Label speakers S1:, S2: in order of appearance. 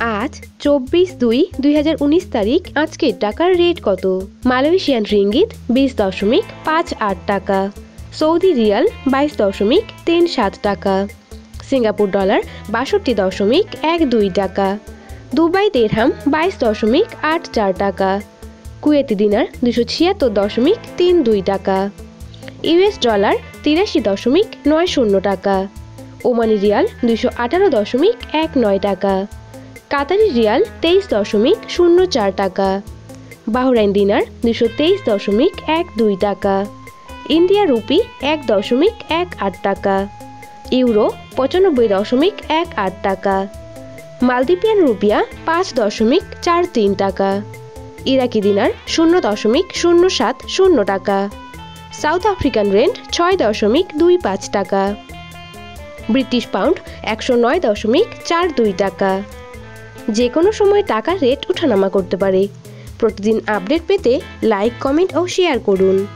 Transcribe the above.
S1: আজ চব্বিশ দুই দুই তারিখ। আজকের টাকার রেট কত? মালয়েশিয়ান রিঙ্গিত বিশ দশমিক পাঁচ আট টাকা। সৌদি রিয়াল বাইশ দশমিক তিন সাত টাকা। সিঙ্গাপুর ডলার বাষট্টি দশমিক এক দুই টাকা। দুবাই দেড়হাম বাইশ দশমিক আট চার টাকা। কুয়েতি দিনার দুশো ছিয়াত্তর দশমিক তিন দুই টাকা। ইউএস ডলার তিরাশি দশমিক নয় শূন্য টাকা। ওমানি রিয়াল দুশো আঠারো দশমিক এক নয় টাকা। কাতারি রিয়াল তেইশ দশমিক শূন্য চার টাকা। বাহরাইন দিনার দুশো তেইশ দশমিক এক দুই টাকা। ইন্ডিয়া রুপি এক দশমিক এক আট টাকা। ইউরো পঁচানব্বই দশমিক এক আট টাকা। মালদ্বীপিয়ান রুপিয়া পাঁচ দশমিক চার তিন টাকা। ইরাকি দিনার শূন্য দশমিক শূন্য সাত শূন্য টাকা। সাউথ আফ্রিকান রেন্ট ছয় দশমিক দুই পাঁচ টাকা। ব্রিটিশ পাউন্ড একশো নয় দশমিক চার দুই টাকা। যে কোনো সময় টাকার রেট ওঠানামা করতে পারে। প্রতিদিন আপডেট পেতে লাইক কমেন্ট ও শেয়ার করুন।